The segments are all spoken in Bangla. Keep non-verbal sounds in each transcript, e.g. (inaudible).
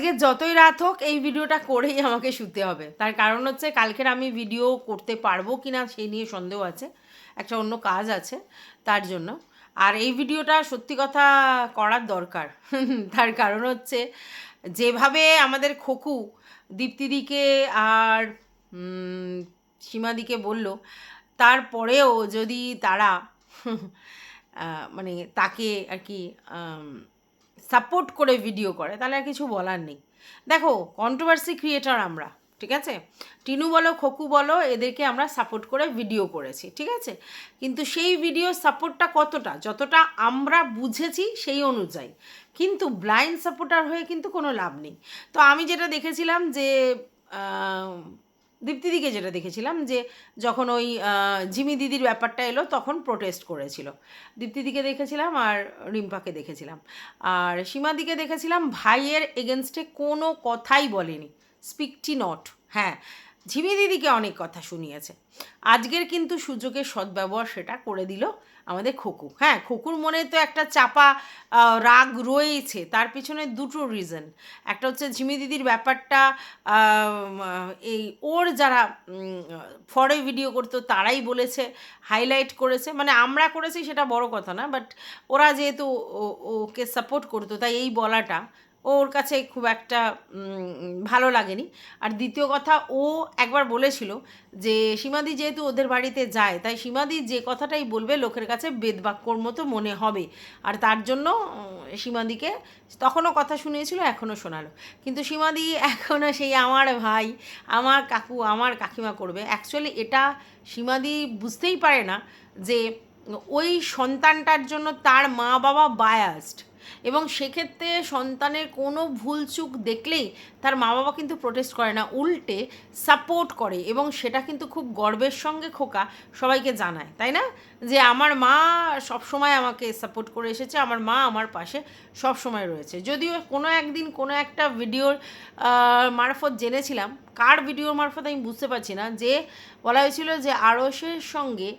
আজকে যতই রাত হোক, এই ভিডিওটা করেই আমাকে শুতে হবে। তার কারণ হচ্ছে, কালকের আমি ভিডিও করতে পারব কি না সেই নিয়ে সন্দেহ আছে। একটা অন্য কাজ আছে, তার জন্য। আর এই ভিডিওটা সত্যি কথা করার দরকার। (laughs) তার কারণ হচ্ছে, যেভাবে আমাদের খোকু দীপ্তিদিকে আর সীমাদিকে বলল, তারপরেও যদি তারা (laughs) মানে তাকে আর কি সাপোর্ট করে ভিডিও করে, তাহলে আর কিছু বলার নেই। দেখো কন্ট্রোভার্সি ক্রিয়েটার আমরা, ঠিক আছে? টিনু বলো, খোকু বলো, এদেরকে আমরা সাপোর্ট করে ভিডিও করেছি, ঠিক আছে? কিন্তু সেই ভিডিও সাপোর্টটা কতটা? যতটা আমরা বুঝেছি সেই অনুযায়ী। কিন্তু ব্লাইন্ড সাপোর্টার হয়ে কিন্তু কোনো লাভ নেই। তো আমি যেটা দেখেছিলাম যে দীপ্তিদিকে যেটা দেখেছিলাম যে যখন ওই জিমি দিদির ব্যাপারটা এলো, তখন প্রোটেস্ট করেছিল। দীপ্তিদিকে দেখেছিলাম আর রিম্পাকে দেখেছিলাম। আর সীমাদিকে দেখেছিলাম, ভাইয়ের এগেনস্টে কোনো কথাই বলেনি। স্পিকটি নট হ্যাঁ ঝিমি দিদিকে অনেক কথা শুনিয়েছে। আজকের কিন্তু সুযোগের সদ্ব্যবহার সেটা করে দিল আমাদের খোকু। হ্যাঁ খোকুর মনে তো একটা চাপা রাগ রয়েছে তার পিছনে দুটো রিজন একটা হচ্ছে ঝিমি দিদির ব্যাপারটা এই ওর যারা ফরে ভিডিও করতো, তারাই বলেছে হাইলাইট করেছে। মানে আমরা করেছি সেটা বড় কথা না বাট ওরা যেহেতু ওকে সাপোর্ট করতো, তাই এই বলাটা ওর কাছে খুব একটা ভালো লাগেনি। আর দ্বিতীয় কথা, ও একবার বলেছিল যে, সীমাদি যেহেতু ওদের বাড়িতে যায়, তাই সীমাদি যে কথাটাই বলবে লোকের কাছে বেদবাক্যর মতো মনে হবে। আর তার জন্য সীমাদিকে তখনও কথা শুনিয়েছিল, এখনও শোনালো। কিন্তু সীমাদি এখনও সেই আমার ভাই, আমার কাকু, আমার কাকিমা করবে। অ্যাকচুয়ালি এটা সীমাদি বুঝতেই পারে না যে, ওই সন্তানটার জন্য তার মা বাবা বায়াসড এবং সেক্ষেত্রে সন্তানের কোনো ভুলচুক দেখলেই তার মা বাবা কিন্তু প্রোটেস্ট করে না, উল্টে সাপোর্ট করে এবং সেটা কিন্তু খুব গর্বের সঙ্গে খোকা সবাইকে জানায়, তাই না? যে আমার মা সবসময় আমাকে সাপোর্ট করে এসেছে, আমার মা আমার পাশে সব সময় রয়েছে। যদিও কোনো একদিন কোনো একটা ভিডিওর মারফত জেনেছিলাম, কার ভিডিওর মারফত আমি বুঝতে পারছি না, যে বলা হয়েছিল যে আড়সের সঙ্গে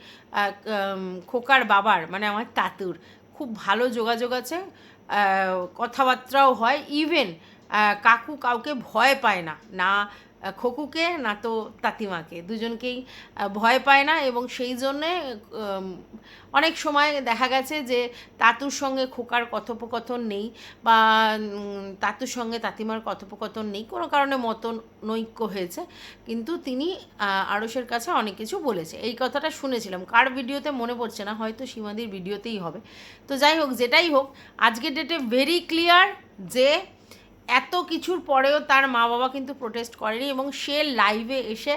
খোকার বাবার মানে আমার তাতুর খুব ভালো যোগাযোগ আছে কথাবার্তাও হয় ইভেন কাকু কাউকে ভয় পায় না না খোকুকে, না তো তাতিমাকে। দুজনকেই ভয় পায় না এবং সেই জন্যে অনেক সময় দেখা গেছে যে তাতুর সঙ্গে খোকার কথোপকথন নেই বা তাতুর সঙ্গে তাতিমার কথোপকথন নেই। কোনো কারণে মতন নৈক্য হয়েছে। কিন্তু তিনি আড়সের কাছে অনেক কিছু বলেছে। এই কথাটা শুনেছিলাম। কার ভিডিওতে মনে পড়ছে না, হয়তো সীমাদির ভিডিওতেই হবে। তো যাই হোক, যেটাই হোক, আজকের ডেটে ভেরি ক্লিয়ার যে এত কিছুর পরেও তার মা বাবা কিন্তু প্রোটেস্ট করেনি এবং সে লাইভে এসে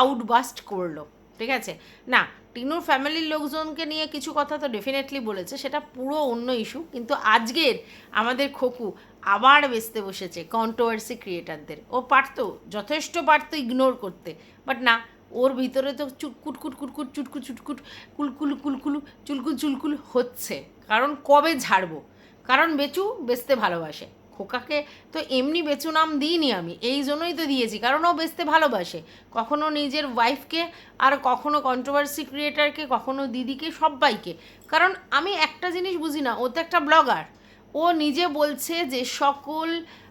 আউটবাস্ট করল, ঠিক আছে? না, টিনুর ফ্যামিলির লোকজনকে নিয়ে কিছু কথা তো ডেফিনেটলি বলেছে, সেটা পুরো অন্য ইস্যু কিন্তু আজকের আমাদের খোকু আবার বেচতে বসেছে কন্ট্রোভার্সি ক্রিয়েটারদের ও পারতো, যথেষ্ট পারতো ইগনোর করতে বাট না, ওর ভিতরে তো চুটকুট কুটকুট কুট চুটকুট চুটকুট কুলকুল কুলকুল চুলকুল চুলকুল হচ্ছে, কারণ কবে ঝাড়বো? কারণ বেচু বেচতে ভালোবাসে। খোকাকে তো এমনি বেচু নাম দিইনি আমি, এই জন্যই তো দিয়েছি, কারণ ও বেচতে ভালোবাসে। কখনো নিজের ওয়াইফকে আর কখনো কন্ট্রোভার্সি ক্রিয়েটারকে কখনো দিদিকে সবাইকে কারণ আমি একটা জিনিস বুঝি না ও তো একটা ব্লগার ও নিজে বলছে যে সকল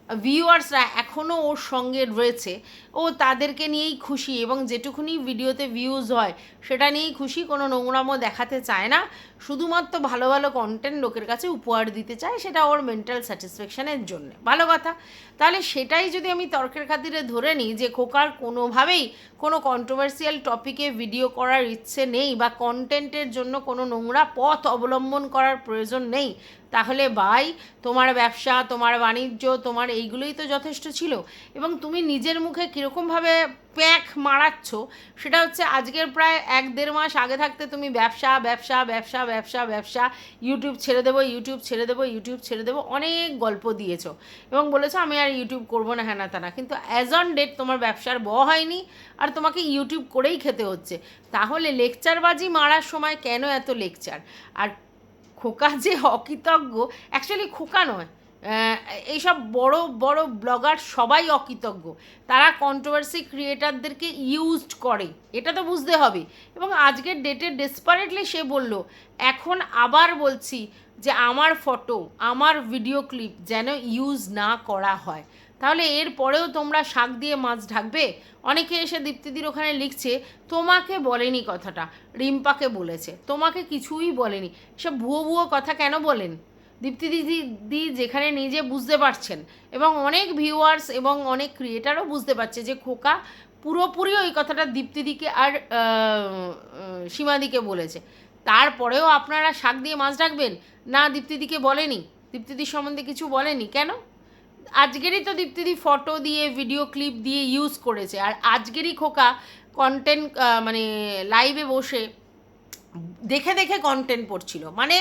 ভিউয়ার্সরা এখনও ওর সঙ্গে রয়েছে, ও তাদেরকে নিয়েই খুশি এবং যেটুকুনি ভিডিওতে ভিউজ হয়, সেটা নিয়েই খুশি, কোনো নোংরামো দেখাতে চায় না। শুধুমাত্র ভালো ভালো কন্টেন্ট লোকের কাছে উপহার দিতে চায়, সেটা ওর মেন্টাল স্যাটিসফ্যাকশানের জন্য। ভালো কথা। তাহলে সেটাই যদি আমি তর্কের খাতিরে ধরে নিই যে খোকার কোনোভাবেই কোনো কন্ট্রোভার্সিয়াল টপিকে ভিডিও করার ইচ্ছে নেই বা কন্টেন্টের জন্য কোনো নোংরা পথ অবলম্বন করার প্রয়োজন নেই তাহলে ভাই, তোমার ব্যবসা, তোমার বাণিজ্য, তোমার এইগুলোই তো যথেষ্ট ছিল। এবং তুমি নিজের মুখে কীরকমভাবে প্যাক মারাচ্ছ, সেটা হচ্ছে আজকের প্রায় এক দেড় মাস আগে থাকতে তুমি ব্যবসা ব্যবসা ব্যবসা ব্যবসা ব্যবসা ইউটিউব ছেড়ে দেবো ইউটিউব ছেড়ে দেবো ইউটিউব ছেড়ে দেবো, অনেক গল্প দিয়েছ। এবং বলেছ, আমি আর ইউটিউব করব না হ্যানা ত্যানা কিন্তু অ্যাজ অন ডেট তোমার ব্যবসার ব হয়নি, আর তোমাকে ইউটিউব করেই খেতে হচ্ছে। তাহলে লেকচারবাজি মারার সময় কেন এত লেকচার আর খোকা যে অকৃতজ্ঞ অ্যাকচুয়ালি খোকা নয়। এইসব বড় বড় ব্লগার সবাই অকৃতজ্ঞ। তারা কন্ট্রোভার্সি ক্রিয়েটারদেরকে ইউজড করে। এটা তো বুঝতে হবে। এবং আজকের ডেটে ডেসপারেটলি সে বলল, এখন আবার বলছি যে আমার ফটো আমার ভিডিও ক্লিপ যেন ইউজ না করা হয়। তাহলে এর পরেও তোমরা শাক দিয়ে মাছ ঢাকবে? অনেকে এসে দীপ্তিদির ওখানে লিখছে, তোমাকে বলেনি কথাটা। রিম্পাকে বলেছে, তোমাকে কিছুই বলেনি। সব ভুয়ো ভুয়ো কথা কেন বলেন? দীপ্তি দিদি দি যেখানে নিজে বুঝতে পারছেন এবং অনেক ভিউয়ার্স এবং অনেক ক্রিয়েটারও বুঝতে পারছে যে খোকা পুরোপুরি ওই কথাটা দীপ্তিদিকে আর সীমাদিকে বলেছে। তারপরেও আপনারা শাক দিয়ে মাছ ডাকবেন না, দীপ্তিদিকে বলেনি? দীপ্তিদির সম্বন্ধে কিছু বলেনি? কেন? আজকেরই তো দীপ্তিদি ফটো দিয়ে ভিডিও ক্লিপ দিয়ে ইউজ করেছে। আর আজকেরই খোকা কন্টেন্ট মানে লাইভে বসে দেখে দেখে কন্টেন্ট পড়ছিল। মানে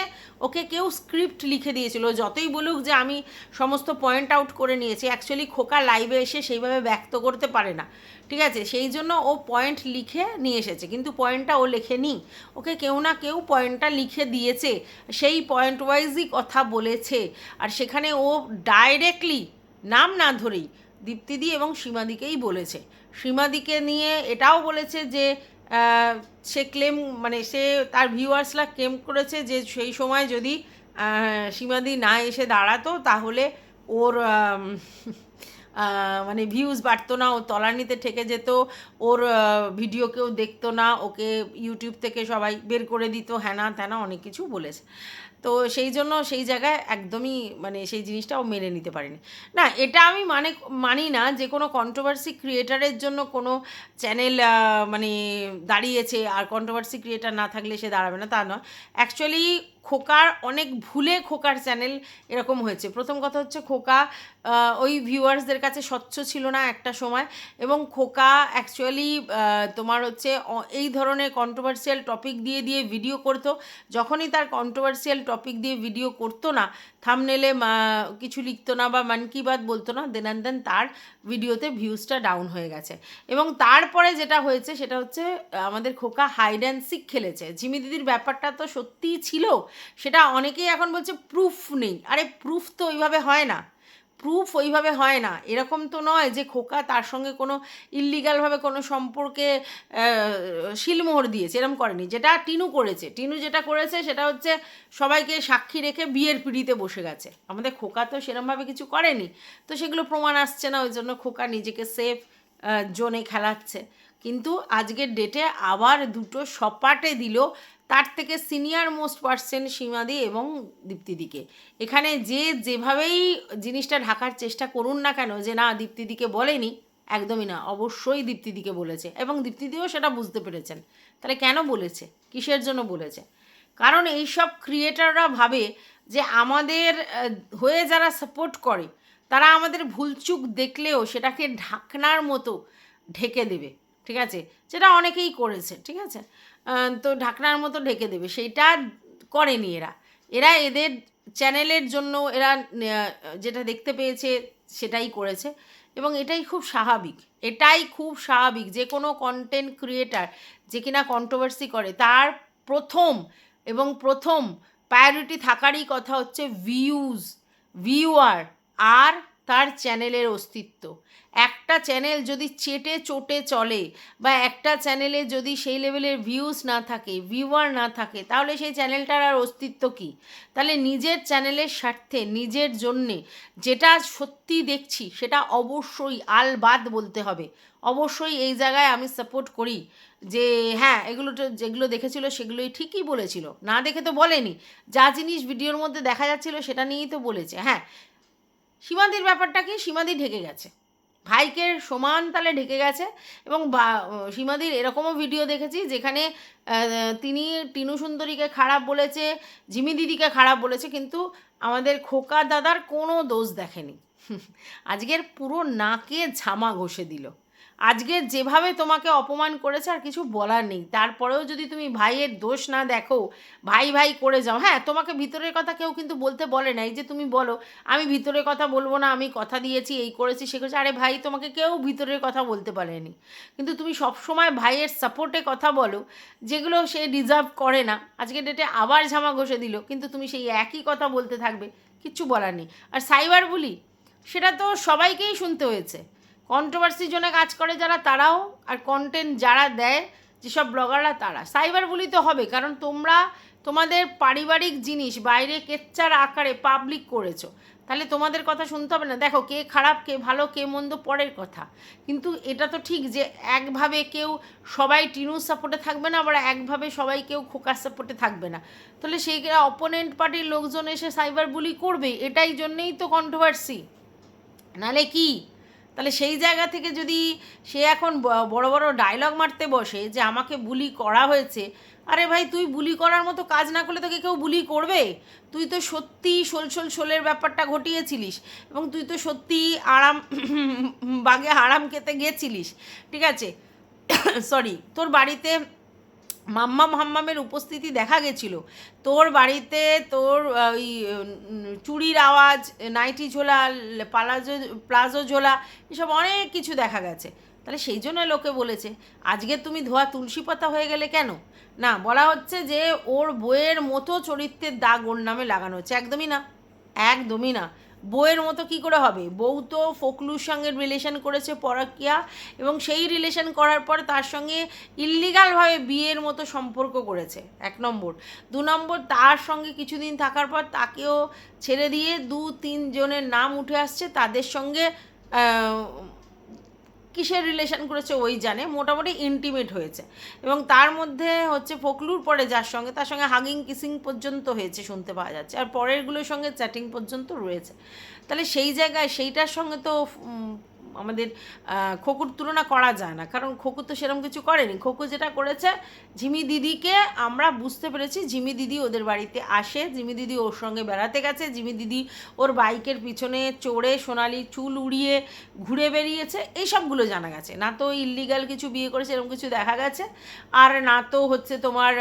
ওকে কেউ স্ক্রিপ্ট লিখে দিয়েছিল, যতই বলুক যে আমি সমস্ত পয়েন্ট আউট করে নিয়েছি অ্যাকচুয়ালি খোকা লাইভে এসে সেইভাবে ব্যক্ত করতে পারে না। ঠিক আছে? সেই জন্য ও পয়েন্ট লিখে নিয়ে এসেছে, কিন্তু পয়েন্টটা ও লেখেনি। ওকে কেউ না কেউ পয়েন্টটা লিখে দিয়েছে, সেই পয়েন্ট ওয়াইজই কথা বলেছে। আর সেখানে ও ডাইরেক্টলি নাম না ধরেই দীপ্তিদি এবং সীমাদিকেই বলেছে। সীমাদিকে নিয়ে এটাও বলেছে যে সে ক্লেম মানে সে তার ভিউয়ার্সরা ক্লেম করেছে যে সেই সময় যদি সীমাদি না এসে দাঁড়াতো, তাহলে ওর মানে ভিউজ বাড়তো না, ও তলানিতে ঠেকে যেত, ওর ভিডিও কেউ দেখতো না, ওকে ইউটিউব থেকে সবাই বের করে দিত, হ্যানা ত্যানা অনেক কিছু বলেছে। তো সেই জন্য সেই জায়গায় একদমই মানে সেই জিনিসটা ও মেনে নিতে পারেনি। না, এটা আমি মানে মানি না যে কোনো কন্ট্রোভার্সি ক্রিয়েটারের জন্য কোনো চ্যানেল মানে দাঁড়িয়েছে, আর কন্ট্রোভার্সি ক্রিয়েটার না থাকলে সে দাঁড়াবে না, তা নয়। অ্যাকচুয়ালি খোকার অনেক ভুলে খোকার চ্যানেল এরকম হয়েছে। প্রথম কথা হচ্ছে খোকা ওই ভিউয়ার্সদের কাছে স্বচ্ছ ছিল না একটা সময় এবং খোকা অ্যাকচুয়ালি তোমার হচ্ছে এই ধরনের কন্ট্রোভার্সিয়াল টপিক দিয়ে দিয়ে ভিডিও করতো। যখনই তার কন্ট্রোভার্সিয়াল টপিক দিয়ে ভিডিও করতো না থামনেলে কিছু লিখতো না বা মান কি বাত বলতো না দেন অ্যান্ড দেন তার ভিডিওতে ভিউজটা ডাউন হয়ে গেছে। এবং তারপরে যেটা হয়েছে, সেটা হচ্ছে আমাদের খোকা হাইড অ্যান্ড সিক খেলেছে। ঝিমি দিদির ব্যাপারটা তো সত্যিই ছিল, সেটা অনেকেই এখন বলছে প্রুফ নেই। আরে প্রুফ তো ওইভাবে হয় না। প্রুফ ওইভাবে হয় না। এরকম তো নয় যে খোকা তার সঙ্গে কোনো ইল্লিগালভাবে কোনো সম্পর্কে শিলমোহর দিয়েছে এরকম করেনি। যেটা টিনু করেছে। টিনু যেটা করেছে সেটা হচ্ছে সবাইকে সাক্ষী রেখে বিয়ের পিড়িতে বসে গেছে। আমাদের খোকা তো সেরমভাবে কিছু করেনি। তো সেগুলো প্রমাণ আসছে না, ওই জন্য খোকা নিজেকে সেফ জোনে খেলাচ্ছে। কিন্তু আজকের ডেটে আবার দুটো সপাটে দিল তার থেকে সিনিয়র মোস্ট পার্সন সীমাদি এবং দীপ্তিদিকে। এখানে যে যেভাবেই জিনিসটা ঢাকার চেষ্টা করুন না কেন, যে না, দীপ্তিদিকে বলেনি, একদমই না। অবশ্যই দীপ্তিদিকে বলেছে এবং দীপ্তিদিও সেটা বুঝতে পেরেছেন। তাহলে কেন বলেছে? কিসের জন্য বলেছে? কারণ এইসব ক্রিয়েটাররা ভাবে যে আমাদের হয়ে যারা সাপোর্ট করে, তারা আমাদের ভুলচুক দেখলেও সেটাকে ঢাকনার মতো ঢেকে দেবে। ঠিক আছে? সেটা অনেকেই করেছে। ঠিক আছে? তো ঢাকনার মতো ঢেকে দেবে। সেইটা করেনি এরা। এরা এদের চ্যানেলের জন্য এরা যেটা দেখতে পেয়েছে সেটাই করেছে। এবং এটাই খুব স্বাভাবিক। এটাই খুব স্বাভাবিক। যে কোনো কন্টেন্ট ক্রিয়েটার যে কিনা কন্ট্রোভার্সি করে, তার প্রথম এবং প্রথম প্রায়োরিটি থাকারই কথা হচ্ছে ভিউজ ভিউয়ার আর তার চ্যানেলের অস্তিত্ব। একটা চ্যানেল যদি চেটে চোটে চলে বা একটা চ্যানেলে যদি সেই লেভেলের ভিউজ না থাকে ভিউয়ার না থাকে, তাহলে সেই চ্যানেলটার আর অস্তিত্ব কী? তাহলে নিজের চ্যানেলের স্বার্থে, নিজের জন্যে যেটা সত্যি দেখছি, সেটা অবশ্যই আলবাদ বলতে হবে। অবশ্যই এই জায়গায় আমি সাপোর্ট করি যে হ্যাঁ এগুলো তো, যেগুলো দেখেছিল সেগুলোই ঠিকই বলেছিল। না দেখে তো বলেনি। যা জিনিস ভিডিওর মধ্যে দেখা যাচ্ছিল সেটা নিয়েই তো বলেছে। হ্যাঁ সীমাদির ব্যাপারটা কি? সীমাদি ঢেকে গেছে। ভাইকে সমান তালে ঢেকে গেছে এবং সীমাদির এরকমও ভিডিও দেখেছি যেখানে তিনি টিনু সুন্দরীকে খারাপ বলেছে, জিমি দিদিকে খারাপ বলেছে, কিন্তু আমাদের খোকা দাদার কোনো দোষ দেখেনি। (laughs) আজকের পুরো নাকে ঝামা ঘষে দিল। আজকে যেভাবে তোমাকে অপমান করেছে, আর কিছু বলার নেই। তারপরেও যদি তুমি ভাইয়ের দোষ না দেখো, ভাই ভাই করে যাও। হ্যাঁ তোমাকে ভিতরের কথা কেউ কিন্তু বলতে বলে না। এই যে তুমি বলো, আমি ভিতরের কথা বলব না, আমি কথা দিয়েছি, এই করেছি, সে করেছি। আরে ভাই, তোমাকে কেউ ভিতরের কথা বলতে পারেনি কিন্তু তুমি সবসময় ভাইয়ের সাপোর্টে কথা বলো, যেগুলো সে ডিজার্ভ করে না। আজকে ডেটে আবার ঝামা ঘষে দিল, কিন্তু তুমি সেই একই কথা বলতে থাকবে, কিচ্ছু বলার নেই। আর সাইবার বুলি, সেটা তো সবাইকেই শুনতে হয়েছে। কন্ট্রোভার্সির জন্য কাজ করে যারা, তারাও, আর কন্টেন্ট যারা দেয়, যেসব ব্লগাররা তারা। সাইবার বুলি তো হবে, কারণ তোমরা তোমাদের পারিবারিক জিনিস বাইরে কেচ্চার আকারে পাবলিক করেছ। তাহলে তোমাদের কথা শুনতে হবে না। দেখো, কে খারাপ, কে ভালো, কে মন্দ, পরের কথা। কিন্তু এটা তো ঠিক যে, একভাবে কেউ সবাই টিনুর সাপোর্টে থাকবে না, আবার একভাবে সবাই কেউ খোকার সাপোর্টে থাকবে না। তাহলে সেই অপোনেন্ট পার্টির লোকজন এসে সাইবার বুলি করবে, এটাই জন্যেই তো কন্ট্রোভার্সি নালে কি? তাহলে সেই জায়গা থেকে যদি সে এখন বড় বড় ডায়লগ মারতে বসে যে আমাকে বুলি করা হয়েছে, আরে ভাই তুই বুলি করার মতো কাজ না করলে তোকে কেউ বুলি করবে? তুই তো সত্যি সোলসোল সোলের ব্যাপারটা ঘটিয়েছিলিস এবং তুই তো সত্যি আরাম, বাগে আরাম খেতে গেছিলিস, ঠিক আছে? (coughs) সরি তোর বাড়িতে মাম্মা হাম্মামের উপস্থিতি দেখা গেছিল। তোর বাড়িতে তোর ওই চুড়ির আওয়াজ, নাইটি ঝোলা, পালাজো, প্লাজো ঝোলা, এসব অনেক কিছু দেখা গেছে। তাহলে সেই জন্য লোকে বলেছে, আজকে তুমি ধোয়া তুলসী পাতা হয়ে গেলে কেন? না, বলা হচ্ছে যে ওর বইয়ের মতো চরিত্রের দাগ ওর নামে লাগানো হচ্ছে। একদমই না একদমই না। বউয়ের মতো কি করে হবে? বউ তো ফকলুর সঙ্গে রিলেশন করেছে পরাকিয়া এবং সেই রিলেশন করার পর তার সঙ্গে ইল্লিগালভাবে বিয়ের মতো সম্পর্ক করেছে, এক নম্বর। দু নম্বর, তার সঙ্গে কিছুদিন থাকার পর তাকেও ছেড়ে দিয়ে দু তিনজনের নাম উঠে আসছে। তাদের সঙ্গে কিসের রিলেশন করেছে ওই জানে, মোটামুটি ইন্টিমেট হয়েছে। এবং তার মধ্যে হচ্ছে ফকলুর পরে যার সঙ্গে, তার সঙ্গে হাগিং কিসিং পর্যন্ত হয়েছে শুনতে পাওয়া যাচ্ছে। আর পরেরগুলোর সঙ্গে চ্যাটিং পর্যন্ত রয়েছে। তাহলে সেই জায়গায় সেইটার সঙ্গে তো আমাদের খোকুর তুলনা করা যায় না। কারণ খোকু তো সেরকম কিছু করেনি। খোকু যেটা করেছে ঝিমি দিদিকে আমরা বুঝতে পেরেছি ঝিমি দিদি ওদের বাড়িতে আসে ঝিমি দিদি ওর সঙ্গে বেড়াতে গেছে ঝিমি দিদি ওর বাইকের পিছনে চড়ে সোনালি চুল উড়িয়ে ঘুরে বেরিয়েছে এই সবগুলো জানা গেছে। না তো ইল্লিগাল কিছু বিয়ে করেছে এরকম কিছু দেখা গেছে, আর না তো হচ্ছে তোমার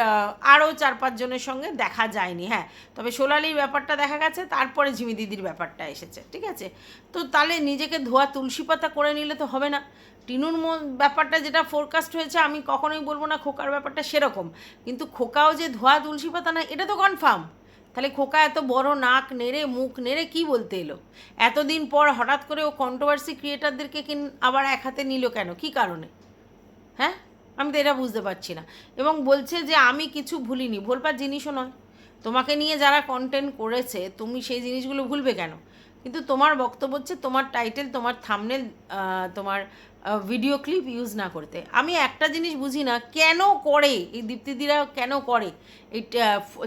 আরও চার পাঁচজনের সঙ্গে দেখা যায়নি। হ্যাঁ তবে সোনালির ব্যাপারটা দেখা গেছে, তারপরে ঝিমি দিদির ব্যাপারটা এসেছে, ঠিক আছে? তো তাহলে নিজেকে ধোয়া তুলসী পাতা করে নিলে তো হবে না। টিনুর ব্যাপারটা যেটা ফোরকাস্ট হয়েছে, আমি কখনোই বলব না খোকার ব্যাপারটা সেরকম। কিন্তু খোকাও যে ধোয়া তুলসী পাতা না, এটা তো কনফার্ম তাহলে খোকা এত বড় নাক নেড়ে, মুখ নেড়ে কি বলতে এলো? এতদিন পর হঠাৎ করে ও কন্ট্রোভার্সি ক্রিয়েটারদেরকে কিন আবার এক হাতে নিল কেন? কি কারণে? হ্যাঁ? আমি তো এটা বুঝতে পারছি না। এবং বলছে যে আমি কিছু ভুলিনি ভুলবার জিনিসও নয়। তোমাকে নিয়ে যারা কন্টেন্ট করেছে, তুমি সেই জিনিসগুলো ভুলবে কেন? কিন্তু তোমার বক্তব্য হচ্ছে তোমার টাইটেল তোমার থামনেল তোমার ভিডিও ক্লিপ ইউজ না করতে। আমি একটা জিনিস বুঝি না, কেন করে? এই দীপ্তিদিরা কেন করে? এই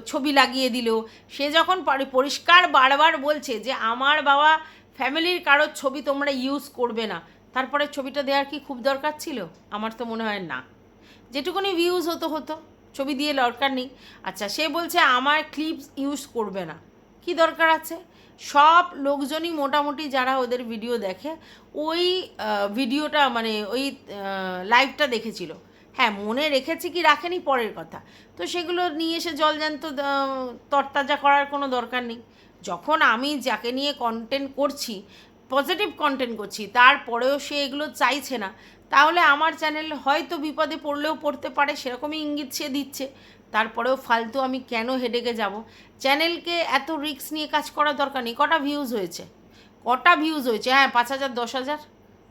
ছবি লাগিয়ে দিল। সে যখন পারি- পরিষ্কার বারবার বলছে যে আমার বাবা ফ্যামিলির কারোর ছবি তোমরা ইউজ করবে না, তারপরে ছবিটা দেওয়ার কি খুব দরকার ছিল? আমার তো মনে হয় না। যেটুকুনি ভিউজ হতো হতো। ছবি দিয়ে দরকার নেই। আচ্ছা সে বলছে আমার ক্লিপস ইউজ করবে না। কি দরকার আছে? সব লোকজনই মোটামুটি যারা ওদের ভিডিও দেখে, ওই ভিডিওটা মানে ওই লাইভটা দেখেছিল। হ্যাঁ মনে রেখেছি কি রাখেনি, পরের কথা। তো সেগুলো নিয়ে এসে জলজান্ত তরতাজা করার কোনো দরকার নেই। যখন আমি যাকে নিয়ে কন্টেন্ট করছি পজিটিভ কন্টেন্ট করছি, তারপরেও সে এগুলো চাইছে না, তাহলে আমার চ্যানেল হয়তো বিপদে পড়লেও পড়তে পারে, সেরকমই ইঙ্গিত সে দিচ্ছে। তারপরেও ফালতু আমি কেন হেডেকে যাব? চ্যানেলকে এত রিস্ক নিয়ে কাজ করার দরকার নেই। কটা ভিউজ হয়েছে? কটা ভিউজ হয়েছে? হ্যাঁ পাঁচ হাজার, দশ হাজার।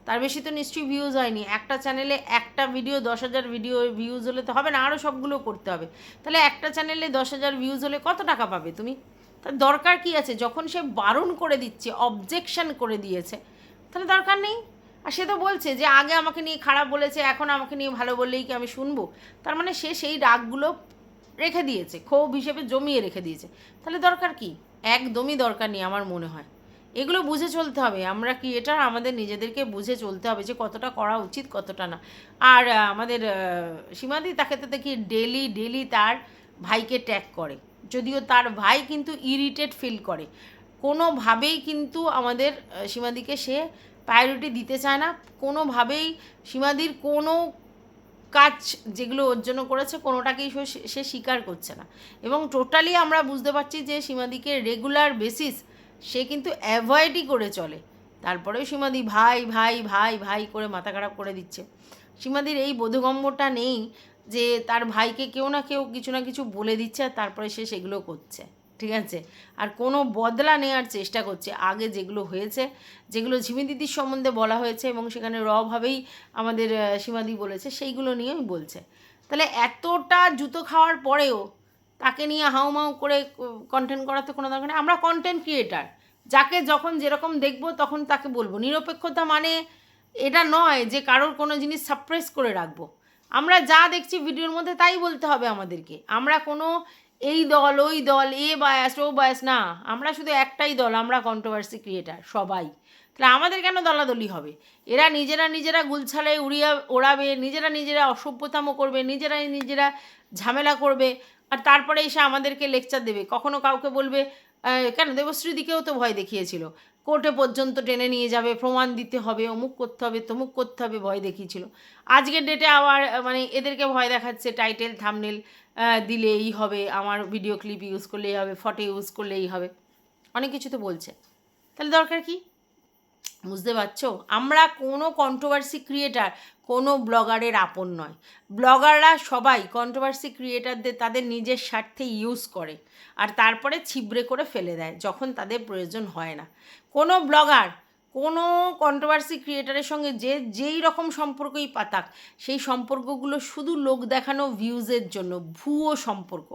তার বেশি তো নিশ্চয়ই ভিউজ হয়নি। একটা চ্যানেলে একটা ভিডিও দশ হাজার ভিডিও ভিউজ হলে তো হবে না আরও সবগুলো করতে হবে। তাহলে একটা চ্যানেলে দশ হাজার ভিউজ হলে কত টাকা পাবে তুমি? তার দরকার কি আছে? যখন সে বারণ করে দিচ্ছে অবজেকশন করে দিয়েছে, তাহলে দরকার নেই। আর সে তো বলছে যে, আগে আমাকে নিয়ে খারাপ বলেছে, এখন আমাকে নিয়ে ভালো বললেই কি আমি শুনব? তার মানে সে সেই রাগগুলো রেখে দিয়েছে, ক্ষোভ হিসেবে জমিয়ে রেখে দিয়েছে। তাহলে দরকার কি? একদমই দরকার নেই আমার মনে হয়। এগুলো বুঝে চলতে হবে। আমরা ক্রিয়েটার আমাদের নিজেদেরকে বুঝে চলতে হবে যে কতটা করা উচিত, কতটা না। আর আমাদের সীমাদি তাকে তো দেখি ডেলি ডেলি তার ভাইকে ট্যাগ করে। যদিও তার ভাই কিন্তু ইরিটেট ফিল করে। কোনোভাবেই কিন্তু আমাদের সীমাদিকে সে প্রায়োরিটি দিতে চায় না। কোনোভাবেই সীমাদির কোনো কাজ যেগুলো ওর জন্য করেছে কোনোটাকেই সে- স্বীকার করছে না। এবং টোটালি আমরা বুঝতে পারছি যে সীমাদিকে রেগুলার বেসিস সে কিন্তু অ্যাভয়েডই করে চলে। তারপরেও সীমাদি ভাই ভাই ভাই ভাই করে মাথা খারাপ করে দিচ্ছে। সীমাদির এই বোধগম্যটা নেই যে তার ভাইকে কেউ না কেউ কিছু না কিছু বলে দিচ্ছে আর তারপরে সে সেগুলো করছে। ঠিক আছে? আর কোনো বদলা নেওয়ার চেষ্টা করছে। আগে যেগুলো হয়েছে, যেগুলো ঝিমি দিদির সম্বন্ধে বলা হয়েছে এবং সেখানে রভাবেই আমাদের সীমাদি বলেছে, সেইগুলো নিয়েই বলছে। তাহলে এতটা জুতো খাওয়ার পরেও তাকে নিয়ে হাউমাউ করে কন্টেন্ট করার তো কোনো দরকার নেই। আমরা কন্টেন্ট ক্রিয়েটার যাকে যখন যেরকম দেখব তখন তাকে বলব। নিরপেক্ষতা মানে এটা নয় যে কারোর কোনো জিনিস সাপ্রেস করে রাখব। আমরা যা দেখছি ভিডিওর মধ্যে তাই বলতে হবে আমাদেরকে। আমরা কোনো এই দল, ওই দল, এ বায়াস ও বায়াস না। আমরা শুধু একটাই দল, আমরা কন্ট্রোভার্সি ক্রিয়েটার সবাই। তাহলে আমাদের কেন দলাদলি হবে? এরা নিজেরা নিজেরা গুলছালে উড়িয়া ওড়াবে, নিজেরা নিজেরা অসভ্যতামো করবে, নিজেরা নিজেরা ঝামেলা করবে, আর তারপরে এসে আমাদেরকে লেকচার দেবে। কখনো কাউকে বলবে কেন? দেবশ্রীদিকেও তো ভয় দেখিয়েছিল। কোর্টে পর্যন্ত টেনে নিয়ে যাবে, প্রমাণ দিতে হবে, অমুক করতে হবে, তমুক করতে হবে, ভয় দেখিয়েছিল। আজকের ডেটে আবার মানে এদেরকে ভয় দেখাচ্ছে টাইটেল থামনেল দিলে এই হবে, আমার ভিডিও ক্লিপ ইউজ করলেই হবে ফটো ইউজ করলেই হবে। অনেক কিছু তো বলছে। তাহলে দরকার কি? বুঝতে পারছ? আমরা কোনো কন্ট্রোভার্সি ক্রিয়েটার কোনো ব্লগারের আপন নয়। ব্লগাররা সবাই কন্ট্রোভার্সি ক্রিয়েটারদের তাদের নিজের স্বার্থে ইউজ করে। আর তারপরে ছিবড়ে করে ফেলে দেয়, যখন তাদের প্রয়োজন হয় না। কোনো ব্লগার কোনো কন্ট্রোভার্সি ক্রিয়েটারের সঙ্গে যে যেই রকম সম্পর্কই পাতাক সেই সম্পর্কগুলো শুধু লোক দেখানো ভিউজের জন্য ভুয়ো সম্পর্ক।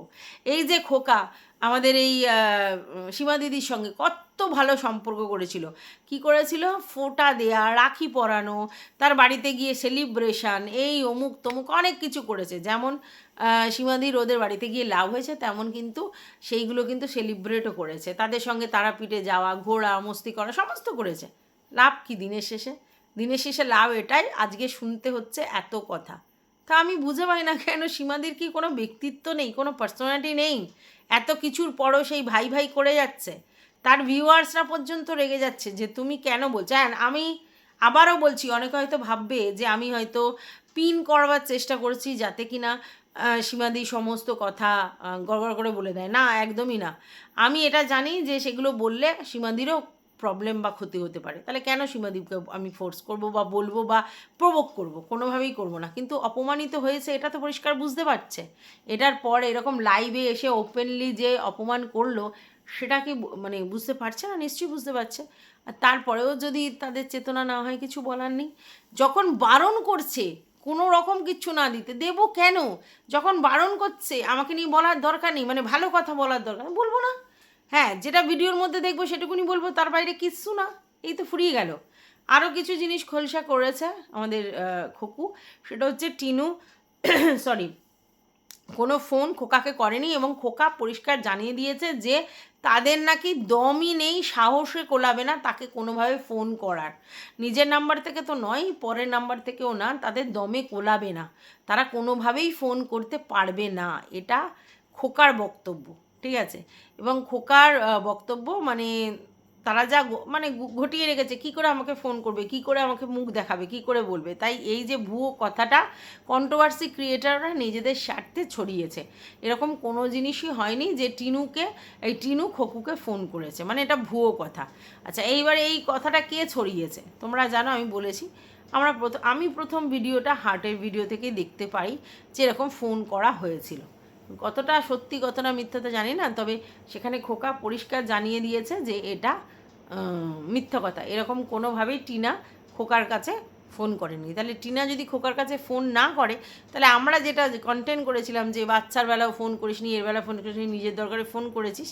এই যে খোকা আমাদের এই সীমা দিদির সঙ্গে কত ভালো সম্পর্ক করেছিল। কি করেছিল? ফোঁটা দেয়া রাখি পরানো তার বাড়িতে গিয়ে সেলিব্রেশন এই অমুক তমুক অনেক কিছু করেছে। যেমন আহ, সীমাদির ওদের বাড়িতে গিয়ে লাভ হয়েছে তেমন কিন্তু সেইগুলো কিন্তু সেলিব্রেটও করেছে। তাদের সঙ্গে তারাপীঠে যাওয়া ঘোরা মস্তি করা সমস্ত করেছে। লাভ কি দিনের শেষে? দিনের শেষে লাভ এটাই, আজকে শুনতে হচ্ছে এত কথা। তা আমি বুঝে পাই না কেন সীমাদির কি কোনো ব্যক্তিত্ব নেই, কোনো পার্সোনালিটি নেই? এত কিছুর পরও সেই ভাই ভাই করে যাচ্ছে। তার ভিউয়ার্সরা পর্যন্ত রেগে যাচ্ছে যে তুমি কেন বলছো? হ্যাঁ আমি আবারও বলছি, অনেকে হয়তো ভাববে যে আমি হয়তো পিন করবার চেষ্টা করছি যাতে কি না সীমাদি সমস্ত কথা গড়গড় করে বলে দেয়। না, একদমই না। আমি এটা জানি যে সেগুলো বললে সীমাদিরও প্রবলেম বা ক্ষতি হতে পারে। তাহলে কেন সীমাদীপকে আমি ফোর্স করব বা বলব বা প্রভোগ করব? কোনোভাবেই করব না। কিন্তু অপমানিত হয়েছে, এটা তো পরিষ্কার বুঝতে পারছে। এটার পর এরকম লাইভে এসে ওপেনলি যে অপমান করল, সেটা কি মানে বুঝতে পারছে না? নিশ্চয়ই বুঝতে পারছে। আর তারপরেও যদি তাদের চেতনা না হয়, কিছু বলার নেই। যখন বারণ করছে, কোনো রকম কিচ্ছু না দিতে, দেবো কেন? যখন বারণ করছে, আমাকে নিয়ে বলার দরকার নেই মানে ভালো কথা বলার দরকার বলব না। হ্যাঁ যেটা ভিডিওর মধ্যে দেখব সেটুকুনি বলব, তার বাইরে কিচ্ছু না। এই তো ফুরিয়ে গেল। আরও কিছু জিনিস খোলসা করেছে আমাদের খোকু। সেটা হচ্ছে টিনু (coughs) সরি কোনো ফোন খোকাকে করেনি এবং খোকা পরিষ্কার জানিয়ে দিয়েছে যে তাদের নাকি দমই নেই, সাহসে কোলাবে না তাকে কোনোভাবে ফোন করার। নিজের নাম্বার থেকে তো নয়, পরের নাম্বার থেকেও না, তাদের দমে কোলাবে না। তারা কোনোভাবেই ফোন করতে পারবে না। এটা খোকার বক্তব্য। ঠিক আছে? এবং খোকার বক্তব্য মানে তারা যা মানে ঘটিয়ে রেখেছে, কি করে আমাকে ফোন করবে, কি করে আমাকে মুখ দেখাবে, কি করে বলবে? তাই এই যে ভুয়ো কথাটা কন্ট্রোভার্সি ক্রিয়েটাররা নিজেদের স্বার্থে ছড়িয়েছে। এরকম কোনো জিনিসই হয়নি যে টিনুকে, এই টিনু খোকুকে ফোন করেছে। মানে এটা ভুয়ো কথা। আচ্ছা এইবার এই কথাটা কে ছড়িয়েছে? তোমরা জানো, আমি বলেছি। আমরা প্রথম আমি প্রথম ভিডিওটা হার্টের ভিডিও থেকেই দেখতে পাই যে এরকম ফোন করা হয়েছিল। কতটা সত্যি, কতটা মিথ্যা তো জানি না, তবে সেখানে খোকা পরিষ্কার জানিয়ে দিয়েছে যে এটা মিথ্যা কথা। এরকম কোনোভাবেই টিনা খোকার কাছে ফোন করেনি। তাহলে টিনা যদি খোকার কাছে ফোন না করে, তাহলে আমরা যেটা কন্টেন্ট করেছিলাম যে বাচ্চার বেলাও ফোন করিস নি, এর বেলা ফোন করিস নি, নিজের দরকারে ফোন করেছিস,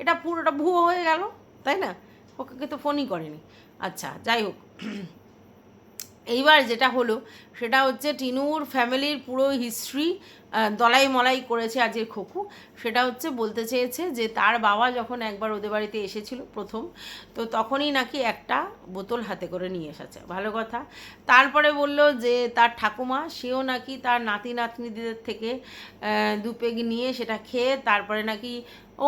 এটা পুরোটা ভুয়ো হয়ে গেল, তাই না? খোকাকে তো ফোনই করেনি। আচ্ছা যাই হোক। এইবার যেটা হলো, সেটা হচ্ছে টিনুর ফ্যামিলির পুরো হিস্ট্রি দলাই মলাই করেছে আজকের খোকু। সেটা হচ্ছে বলতে চেয়েছে যে তার বাবা যখন একবার ওদের বাড়িতে এসেছিল প্রথম, তো তখনই নাকি একটা বোতল হাতে করে নিয়ে এসেছে। ভালো কথা। তারপরে বলল যে তার ঠাকুমা, সেও নাকি তার নাতি নাতনিদের থেকে দু পেগ নিয়ে সেটা খেয়ে তারপরে নাকি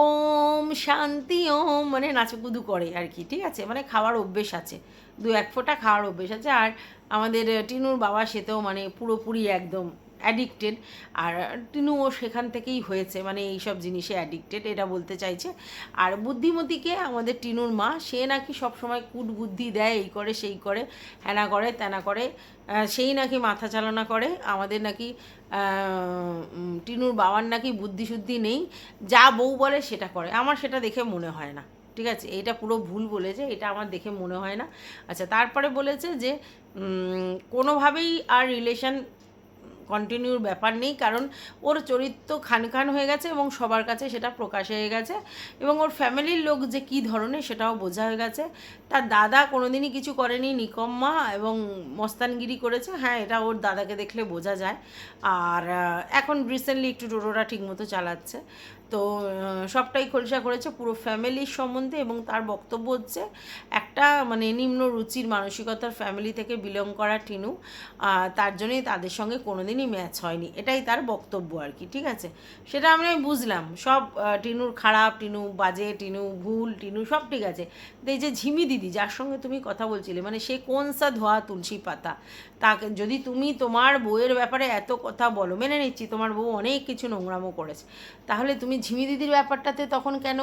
ওম শান্তি, ওম মানে নাচকুদু করে আর কি, ঠিক আছে? মানে খাওয়ার অভ্যেস আছে। দু এক ফোঁটা খাওয়ার অভ্যেস আছে। আর আমাদের টিনুর বাবা সেতেও মানে পুরোপুরি একদম অ্যাডিক্টেড আর টিনুও সেখান থেকেই হয়েছে মানে এইসব জিনিসে অ্যাডিক্টেড এটা বলতে চাইছে। আর বুদ্ধিমতীকে আমাদের টিনুর মা, সে নাকি সবসময় কুট বুদ্ধি দেয়, এই করে, সেই করে হ্যানা করে ত্যানা করে সেই নাকি মাথা চালনা করে। আমাদের নাকি টিনুর বাবার নাকি বুদ্ধি শুদ্ধি নেই, যা বউ বলে সেটা করে। আমার সেটা দেখে মনে হয় না। ঠিক আছে? এইটা পুরো ভুল বলেছে, এটা আমার দেখে মনে হয় না। আচ্ছা তারপরে বলেছে যে কোনোভাবেই আর রিলেশন কন্টিনিউর ব্যাপার নেই, কারণ ওর চরিত্র খান খান হয়ে গেছে এবং সবার কাছে সেটা প্রকাশ হয়ে গেছে এবং ওর ফ্যামিলির লোক যে কী ধরনের সেটাও বোঝা হয়ে গেছে। তার দাদা কোনোদিনই কিছু করেনি, নিকম্মা এবং মস্তানগিরি করেছে হ্যাঁ এটা ওর দাদাকে দেখলে বোঝা যায়। আর এখন রিসেন্টলি একটু টোটোটা ঠিকমতো চালাচ্ছে। তো সবটাই খোলসা করেছে পুরো ফ্যামিলির সম্বন্ধে এবং তার বক্তব্য হচ্ছে একটা মানে নিম্ন রুচির মানসিকতার ফ্যামিলি থেকে বিলং করা টিনু তার জন্যই তাদের সঙ্গে কোনোদিনই ম্যাচ হয়নি। এটাই তার বক্তব্য আর কি, ঠিক আছে? সেটা আমি বুঝলাম। সব টিনুর খারাপ, টিনু বাজে, টিনু ভুল, টিনু সব ঠিক আছে। এই যে ঝিমি দিদি, যার সঙ্গে তুমি কথা বলছিলে মানে সে কোন সা ধোয়া তুলসী পাতা? তাকে, যদি তুমি তোমার বউয়ের ব্যাপারে এত কথা বলো, মেনে নিচ্ছি, তোমার বউ অনেক কিছু নোংরামো করেছে, তাহলে তুমি ঝিমি দিদির ব্যাপারটাতে তখন কেন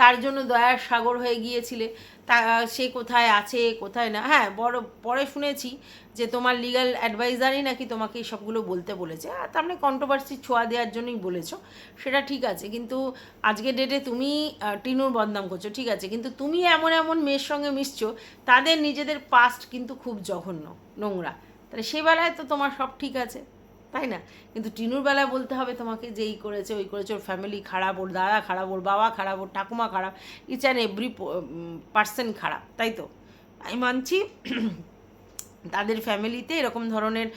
তার জন্য দয়ার সাগর হয়ে গিয়েছিলে? তা, সে কোথায় আছে, কোথায় না? হ্যাঁ বড়, পরে শুনেছি যে তোমার লিগাল অ্যাডভাইজারই নাকি তোমাকে সবগুলো বলতে বলেছে। আর তার মানে কন্ট্রোভার্সি ছোঁয়া দেওয়ার জন্যই বলেছ, সেটা ঠিক আছে। কিন্তু আজকের ডেটে তুমি টিনুর বদনাম করছ, ঠিক আছে। কিন্তু তুমি এমন এমন মেয়ের সঙ্গে মিশছো, তাদের নিজেদের পাস্ট কিন্তু খুব জঘন্য, নোংরা। তাহলে সে বেলায় তো তোমার সব ঠিক আছে, তাই না? কিন্তু টিনুর বেলায় বলতে হবে তোমাকে যেই করেছে, ওই করেছে, ওর ফ্যামিলি খারাপ, ওর দাদা খারাপ, ওর বাবা খারাপ, ওর ঠাকুমা খারাপ ইচ অ্যান্ড এভরি পার্সন খারাপ, তাই তো? আমি মানছি (clears throat) তাদের ফ্যামিলিতে এরকম ধরনের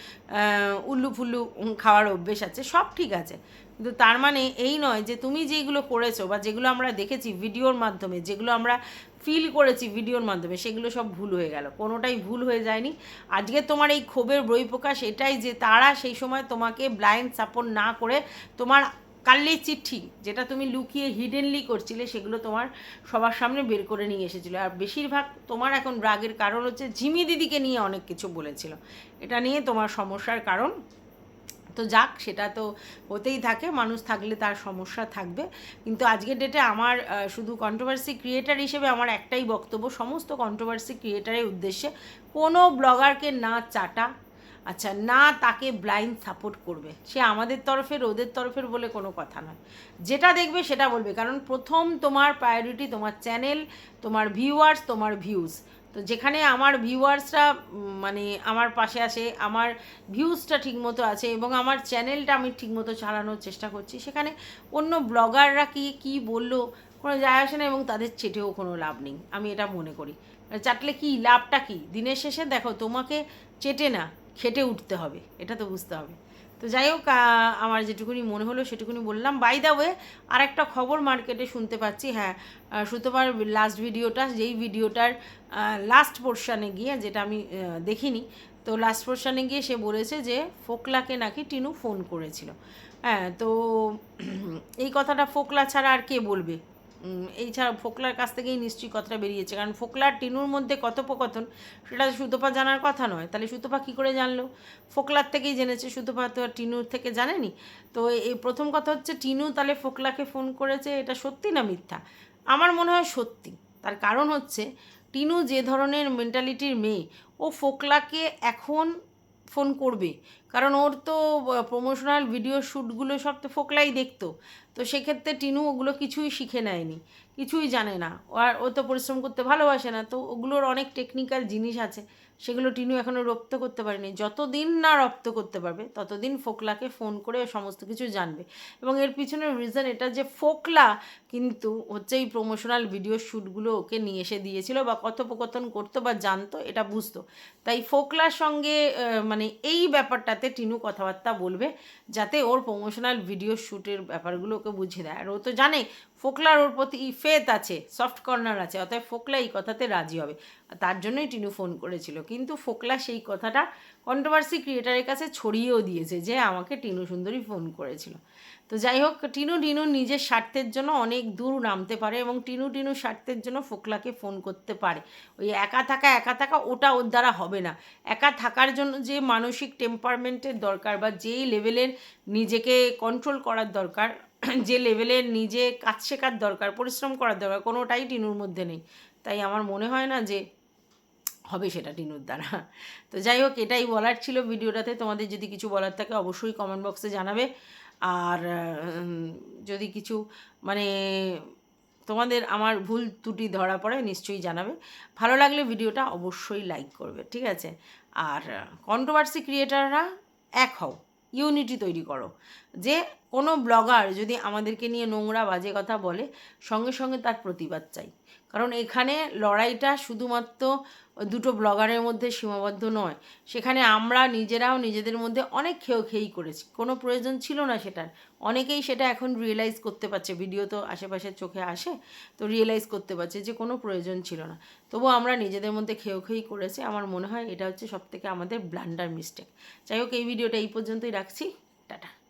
উল্লু ফুল্লু খাওয়ার অভ্যেস আছে, সব ঠিক আছে। কিন্তু তার মানে এই নয় যে তুমি যেগুলো করেছ বা যেগুলো আমরা দেখেছি ভিডিওর মাধ্যমে, যেগুলো আমরা ফিল করেছি ভিডিওর মাধ্যমে, সেগুলো সব ভুল হয়ে গেল। কোনোটাই ভুল হয়ে যায়নি। আজকে তোমার এই ক্ষোভের বই প্রকাশ এটাই যে তারা সেই সময় তোমাকে ব্লাইন্ড সাপোর্ট না করে তোমার কাল্লি চিঠি, যেটা তুমি লুকিয়ে হিডেনলি করছিলে, সেগুলো তোমার সবার সামনে বের করে নিয়ে এসেছিল। আর বেশিরভাগ তোমার এখন রাগের কারণ হচ্ছে ঝিমি দিদিকে নিয়ে অনেক কিছু বলেছিল। এটা নিয়ে তোমার সমস্যার কারণ তো যাক, সেটা তো হতেই থাকে, মানুষ থাকলে তার সমস্যা থাকবে। কিন্তু আজকের ডেটে আমার শুধু কন্ট্রোভার্সি ক্রিয়েটার হিসেবে আমার একটাই বক্তব্য, সমস্ত কন্ট্রোভার্সি ক্রিয়েটারের উদ্দেশ্যে কোনো ব্লগারকে না চাটা আচ্ছা না তাকে ব্লাইন্ড সাপোর্ট করবে। সে আমাদের তরফের, ওদের তরফের বলে কোনো কথা নয়। যেটা দেখবে সেটা বলবে। কারণ প্রথম তোমার প্রায়োরিটি তোমার চ্যানেল তোমার ভিউয়ার্স তোমার ভিউজ তো যেখানে আমার ভিউয়ার্সরা মানে আমার পাশে আসে আমার ভিউজটা ঠিকমতো আছে এবং আমার চ্যানেলটা আমি ঠিকমতো চালানোর চেষ্টা করছি, সেখানে অন্য ব্লগাররা কি কি বলল কোনো যায় আসে না এবং তাদের চেটেও কোনো লাভ নেই, আমি এটা মনে করি। চাটলে কি, লাভটা কি? দিনের শেষে দেখো তোমাকে চেটে না, খেটে উঠতে হবে, এটা তো বুঝতে হবে। তো যাই হোক আমার যেটুকুনি মনে হলো সেটুকুনি বললাম। বাই দা ওয়ে আর একটা খবর মার্কেটে শুনতে পাচ্ছি হ্যাঁ। সুতোবার লাস্ট ভিডিওটা যেই ভিডিওটার লাস্ট পোর্শনে গিয়ে, যেটা আমি দেখিনি, তো লাস্ট পোর্শনে গিয়ে সে বলেছে যে, ফোকলাকে নাকি টিনু ফোন করেছিল। হ্যাঁ তো এই কথাটা ফোকলা ছাড়া আর কে বলবে? এই ছাড়া ফোকলার কাছ থেকেই নিশ্চয়ই কথাটা বেরিয়েছে। কারণ ফোকলার টিনুর মধ্যে কথোপকথন, সেটা সুতপা জানার কথা নয়। তাহলে সুতপা কী করে জানলো? ফোকলার থেকেই জেনেছে সুতপা তো আর টিনুর থেকে জানেনি। তো এই প্রথম কথা হচ্ছে, টিনু তাহলে ফোকলাকে ফোন করেছে, এটা সত্যি না মিথ্যা? আমার মনে হয় সত্যি। তার কারণ হচ্ছে, টিনু যে ধরনের মেন্টালিটির মেয়ে, ও ফোকলাকে এখন ফোন করবে। কারণ ওর তো প্রমোশনাল ভিডিও শ্যুটগুলো সব তো ফোকলাই দেখতো। তো সেক্ষেত্রে টিনু ওগুলো কিছুই শিখে নেয়নি, কিছুই জানে না। আর ও তো পরিশ্রম করতে ভালোবাসে না, তো ওগুলোর অনেক টেকনিক্যাল জিনিস আছে, সেগুলো টিনু এখনও রপ্ত করতে পারেনি। যতদিন না রপ্ত করতে পারবে, ততদিন ফোকলাকে ফোন করে সমস্ত কিছু জানবে। এবং এর পিছনের রিজন এটা যে ফোকলা কিন্তু হচ্ছে এই প্রমোশনাল ভিডিও শ্যুটগুলো ওকে নিয়ে এসে দিয়েছিল বা কথোপকথন করতো বা জানতো, এটা বুঝতো। তাই ফোকলার সঙ্গে মানে এই ব্যাপারটাতে টিনু কথাবার্তা বলবে যাতে ওর প্রমোশনাল ভিডিও শ্যুটের ব্যাপারগুলো ওকে বুঝিয়ে দেয়। আর ও তো জানে, ফোকলার ওর প্রতি ফেথ আছে সফট কর্নার আছে, অতএব ফোকলা এই কথাতে রাজি হবে। তার জন্যই টিনু ফোন করেছিল। কিন্তু ফোকলা সেই কথাটা কন্ট্রোভার্সি ক্রিয়েটারের কাছে ছড়িয়েও দিয়েছে যে আমাকে টিনু সুন্দরী ফোন করেছিল। তো যাই হোক, টিনু টিনু নিজের স্বার্থের জন্য অনেক দূর নামতে পারে এবং টিনু টিনু স্বার্থের জন্য ফোকলাকে ফোন করতে পারে। ওই একা থাকা একা থাকা ওটা ওর দ্বারা হবে না। একা থাকার জন্য যে মানসিক টেম্পারমেন্টের দরকার বা যেই লেভেলের নিজেকে কন্ট্রোল করার দরকার, (clears throat) যে লেভেলের নিজে কাজ শেখার দরকার, পরিশ্রম করার দরকার, কোনোটাই টিনুর মধ্যে নেই। তাই আমার মনে হয় না যে হবে সেটা টিনুর দ্বারা। তো যাই হোক, এটাই বলার ছিল ভিডিওটাতে। তোমাদের যদি কিছু বলার থাকে অবশ্যই কমেন্ট বক্সে জানাবে। আর যদি কিছু মানে তোমাদের আমার ভুল ত্রুটি ধরা পড়ে নিশ্চয়ই জানাবে। ভালো লাগলে ভিডিওটা অবশ্যই লাইক করবে, ঠিক আছে? আর কন্ট্রোভার্সি ক্রিয়েটাররা এক হও ইউনিটি তৈরি করো। যে কোনো ব্লগার যদি আমাদেরকে নিয়ে নোংরা বাজে কথা বলে, সঙ্গে সঙ্গে তার প্রতিবাদ চাই। কারণ এখানে লড়াইটা শুধুমাত্র দুটো ব্লগারের মধ্যে সীমাবদ্ধ নয়। সেখানে আমরা নিজেরাও নিজেদের মধ্যে অনেক খেয়েও খেয়েই করেছি। কোনো প্রয়োজন ছিল না সেটার। অনেকেই সেটা এখন রিয়েলাইজ করতে পারছে। ভিডিও তো আশেপাশের চোখে আসে, তো রিয়েলাইজ করতে পারছে যে কোনো প্রয়োজন ছিল না। তবু আমরা নিজেদের মধ্যে খেয়েও খেয়েই করেছি। আমার মনে হয় এটা হচ্ছে সবথেকে আমাদের ব্লান্ডার মিস্টেক যাই হোক, এই ভিডিওটা এই পর্যন্তই রাখছি। টাটা।